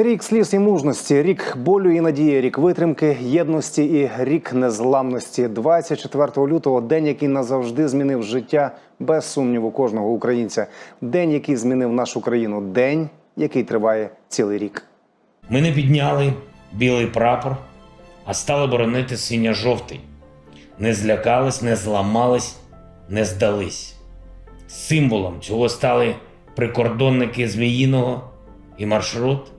Рік сліз і мужності, рік болю і надії, рік витримки, єдності і рік незламності. 24 лютого день, який назавжди змінив життя без сумніву кожного українця. День, який змінив нашу країну. День, який триває цілий рік. Ми не підняли білий прапор, а стали боронити синьо-жовтий. Не злякались, не зламались, не здались. Символом цього стали прикордонники Зміїного і маршрут,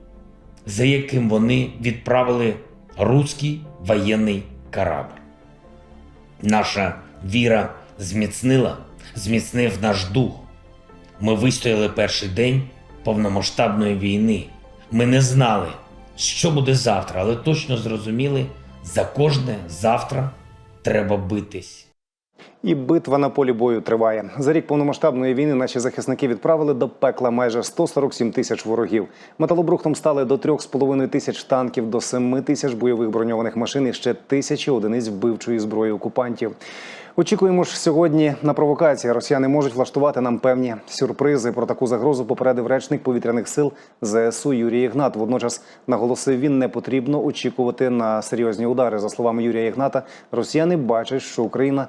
за яким вони відправили руський воєнний корабль. Наша віра зміцнила, зміцнив наш дух. Ми вистояли перший день повномасштабної війни. Ми не знали, що буде завтра, але точно зрозуміли, за кожне завтра треба битись. І битва на полі бою триває. За рік повномасштабної війни наші захисники відправили до пекла майже 147 тисяч ворогів. Металобрухтом стали до 3,5 тисяч танків, до 7 тисяч бойових броньованих машин і ще тисячі одиниць вбивчої зброї окупантів. Очікуємо ж сьогодні на провокації. Росіяни можуть влаштувати нам певні сюрпризи. Про таку загрозу попередив речник повітряних сил ЗСУ Юрій Ігнат. Водночас наголосив він, не потрібно очікувати на серйозні удари. За словами Юрія Ігната, росіяни бачать, що Україна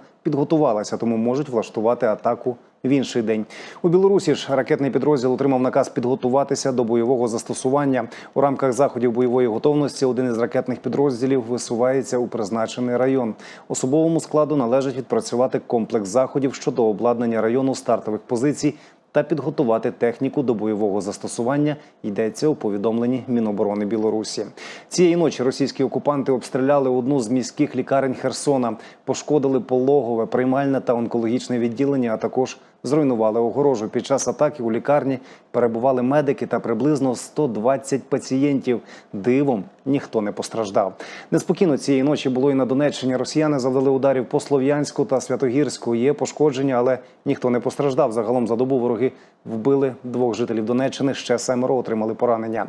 підготувалася, тому можуть влаштувати атаку в інший день. У Білорусі ж ракетний підрозділ отримав наказ підготуватися до бойового застосування. У рамках заходів бойової готовності один із ракетних підрозділів висувається у призначений район. Особовому складу належить відпрацювати комплекс заходів щодо обладнання району стартових позицій. Та підготувати техніку до бойового застосування йдеться у повідомленні Міноборони Білорусі. Цієї ночі російські окупанти обстріляли одну з міських лікарень Херсона, пошкодили пологове, приймальне та онкологічне відділення, а також зруйнували огорожу. Під час атаки у лікарні перебували медики та приблизно 120 пацієнтів. Дивом ніхто не постраждав. Неспокійно цієї ночі було і на Донеччині. Росіяни завдали ударів по Слов'янську та Святогірську. Є пошкодження, але ніхто не постраждав. Загалом за добу вороги вбили двох жителів Донеччини. Ще семеро отримали поранення.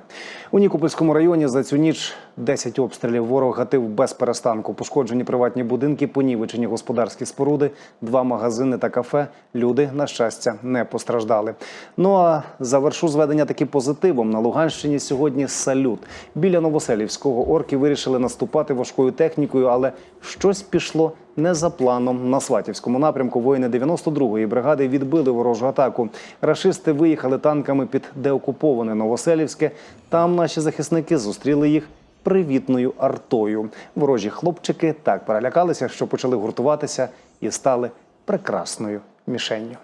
У Нікопольському районі за цю ніч 10 обстрілів. Ворог гатив без перестанку. Пошкоджені приватні будинки, понівечені господарські споруди, два магазини та кафе. Люди, на щастя, не постраждали. Ну а завершу зведення таки позитивом. На Луганщині сьогодні салют. Біля Новоселівського орки вирішили наступати важкою технікою, але щось пішло не за планом. На Сватівському напрямку воїни 92-ї бригади відбили ворожу атаку. Рашисти виїхали танками під деокуповане Новоселівське. Там наші захисники зустріли їх привітною артою. Ворожі хлопчики так перелякалися, що почали гуртуватися і стали прекрасною мішенню.